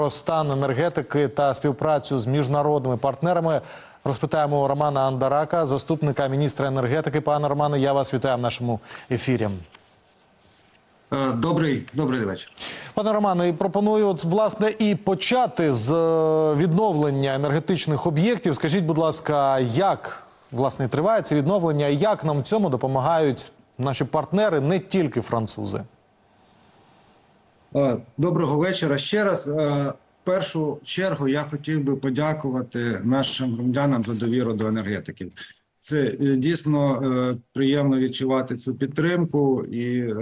Про стан енергетики та співпрацю з міжнародними партнерами розпитаємо Романа Андарака, заступника міністра енергетики. Пане Романе, я вас вітаю в нашому ефірі. Е, Добрий, добрий вечір. Пане Романе, пропоную от, власне і почати з е, відновлення енергетичних об'єктів. Скажіть, будь ласка, як власне триває це відновлення, і як нам в цьому допомагають наші партнери, не тільки французи? Е, Доброго вечора. Ще раз, е, в першу чергу, я хотів би подякувати нашим громадянам за довіру до енергетики. Це е, дійсно приємно відчувати цю підтримку, і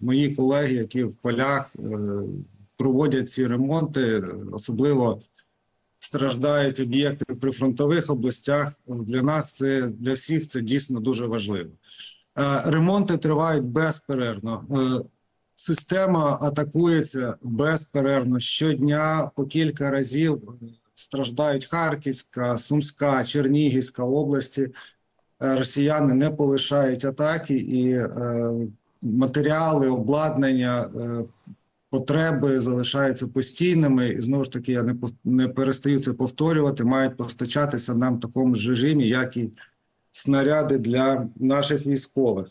мої колеги, які в полях проводять ці ремонти, особливо страждають об'єкти в прифронтових областях. Для нас це для всіх це дійсно дуже важливо. Ремонти тривають безперервно. Е, Система атакується безперервно щодня по кілька разів. Страждають Харківська, Сумська, Чернігівська області. Е, Росіяни не полишають атаки, і е, матеріали, обладнання, е, потреби залишаються постійними. І знову ж таки, я не не перестаю це повторювати. Мають постачатися нам в такому ж режимі, як і снаряди для наших військових.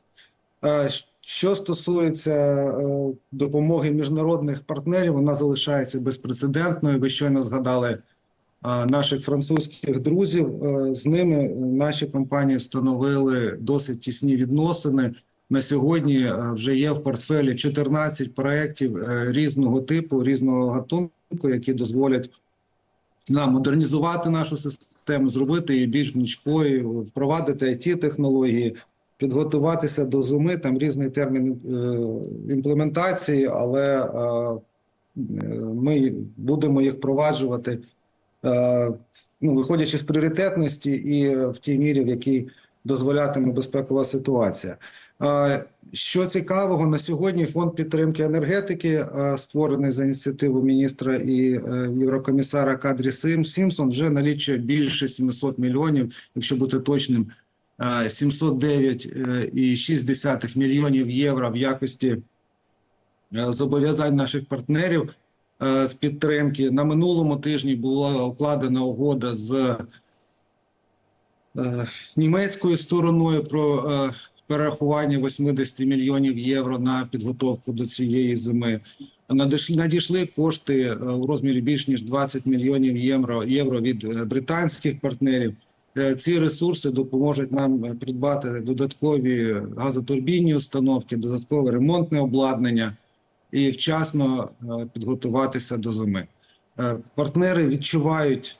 Е, Що стосується е, допомоги міжнародних партнерів, вона залишається безпрецедентною. Ви щойно згадали е, наших французьких друзів. Е, З ними наші компанії встановили досить тісні відносини. На сьогодні вже є в портфелі 14 проєктів різного типу, різного гатунку, які дозволять нам модернізувати нашу систему, зробити її більш гнучкою, впровадити it технології, підготуватися до зими. Там різний термін е, імплементації, але е, ми будемо їх впроваджувати, е, ну, виходячи з пріоритетності і в тій мірі, в якій дозволятиме безпекова ситуація. Що цікавого, на сьогодні фонд підтримки енергетики, створений за ініціативу міністра і єврокомісара Кадрі Сим Сімсон, вже налічує більше 700 мільйонів, якщо бути точним, 709,6 мільйонів євро в якості е, зобов'язань наших партнерів е, з підтримки. На минулому тижні була укладена угода з е, німецькою стороною про е, перерахування 80 мільйонів євро на підготовку до цієї зими. Надійшли, кошти е, у розмірі більш ніж 20 мільйонів євро, від е, британських партнерів. Е, Ці ресурси допоможуть нам е, придбати додаткові газотурбінні установки, додаткове ремонтне обладнання і вчасно е, підготуватися до зими. Партнери відчувають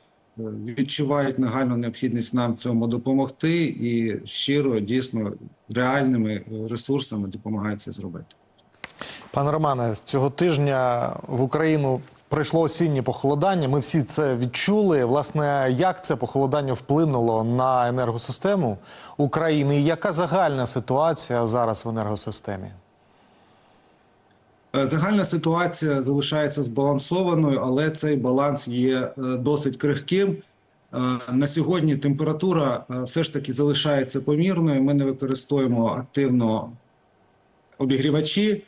відчувають нагальну необхідність нам цьому допомогти і щиро, дійсно, реальними ресурсами допомагають це зробити. Пане Романе, цього тижня в Україну прийшло осіннє похолодання. Ми всі це відчули. Власне, як це похолодання вплинуло на енергосистему України? І яка загальна ситуація зараз в енергосистемі? Е, Загальна ситуація залишається збалансованою, але цей баланс є е, досить крихким. Е, На сьогодні температура все ж таки залишається помірною. Ми не використовуємо активно обігрівачі.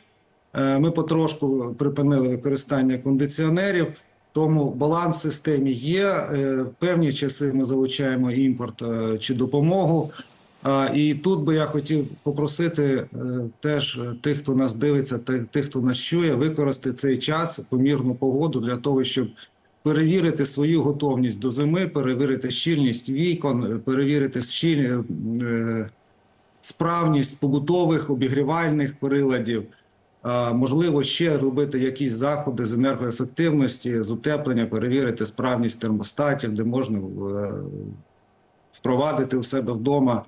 Е, Ми потрошку припинили використання кондиціонерів, тому баланс в системі є. Е, В певні часи ми залучаємо імпорт е, чи допомогу. І тут би я хотів попросити теж тих, хто нас дивиться, тих, хто нас чує, використати цей час, помірну погоду для того, щоб перевірити свою готовність до зими, перевірити щільність вікон, перевірити щіль, е, справність побутових обігрівальних приладів. Можливо, ще робити якісь заходи з енергоефективності, з утеплення, перевірити справність термостатів, де можна е, впровадити у себе вдома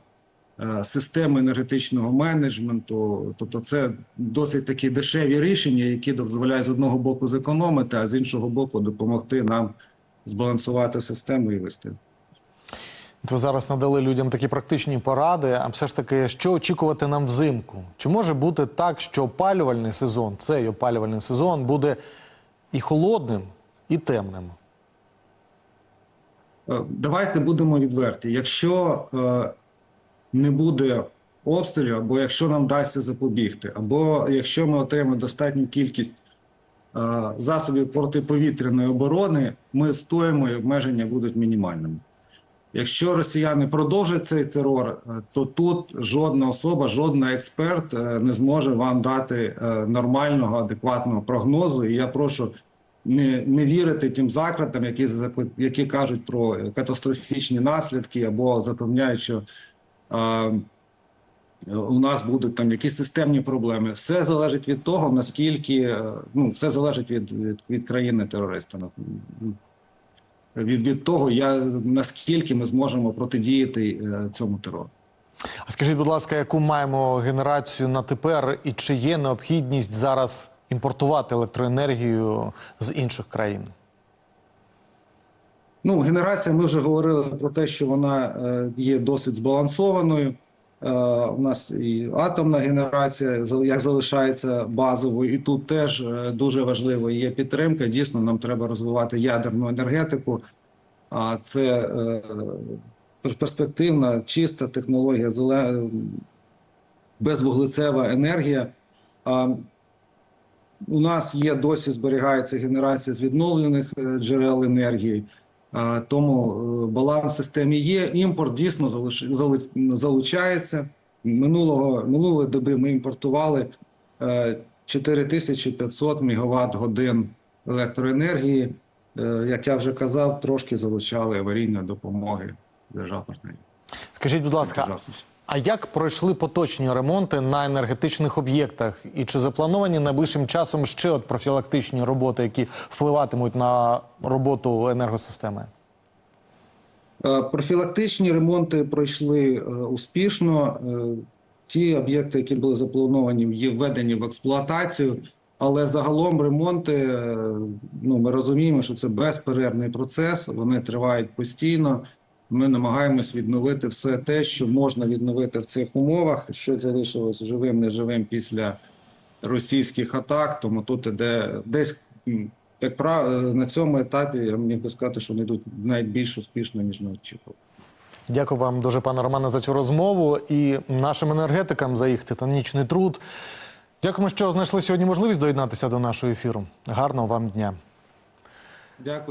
е, системи енергетичного менеджменту. Тобто, це досить такі дешеві рішення, які дозволяють з одного боку зекономити, а з іншого боку допомогти нам збалансувати систему і вести. Ви зараз надали людям такі практичні поради. А все ж таки, що очікувати нам взимку? Чи може бути так, що опалювальний сезон, цей опалювальний сезон, буде і холодним, і темним? Е, Давайте будемо відверті. Якщо е, не буде обстрілів, або якщо нам вдасться запобігти, або якщо ми отримаємо достатню кількість е, засобів протиповітряної оборони, ми стоїмо і обмеження будуть мінімальними. Якщо росіяни продовжать цей терор, е, то тут жодна особа, жодна експерт е, не зможе вам дати е, нормального, адекватного прогнозу. І я прошу не, не вірити тим закладам, які які кажуть про катастрофічні наслідки або запевняють, що е, у нас будуть там якісь системні проблеми. Все залежить від того, наскільки ну все залежить від, від, від країни терориста. Від, від того, я, наскільки ми зможемо протидіяти е, цьому терору. А скажіть, будь ласка, яку маємо генерацію на тепер, і чи є необхідність зараз імпортувати електроенергію з інших країн? Ну, генерація, ми вже говорили про те, що вона е, є досить збалансованою. Е, у нас і атомна генерація як залишається базовою, і тут теж е, дуже важливо є підтримка. Дійсно, нам треба розвивати ядерну енергетику. А це е, перспективна, чиста технологія, безвуглецева енергія. У нас є досі зберігається генерація з відновлених джерел енергії, тому е, баланс в системі є. Імпорт дійсно залучається. Минулого минулої доби ми імпортували е, 4500 мегаватт годин електроенергії. Е, Як я вже казав, трошки залучали аварійної допомоги держав партнерів. Скажіть, будь ласка. А як пройшли поточні ремонти на енергетичних об'єктах? І чи заплановані найближчим часом ще от профілактичні роботи, які впливатимуть на роботу енергосистеми? Е, Профілактичні ремонти пройшли е, успішно. Е, Ті об'єкти, які були заплановані, є введені в експлуатацію. Але загалом ремонти, ну ми розуміємо, що це безперервний процес, вони тривають постійно. Ми намагаємось відновити все те, що можна відновити в цих умовах, що залишилось живим, неживим після російських атак. Тому тут іде десь як пра- е, на цьому етапі я міг би сказати, що вони йдуть навіть більш успішно, ніж ми очікували. Дякую вам дуже, пане Романе, за цю розмову і нашим енергетикам за їх титанічний труд. Дякуємо, що знайшли сьогодні можливість доєднатися до нашого ефіру. Гарного вам дня. Дякую.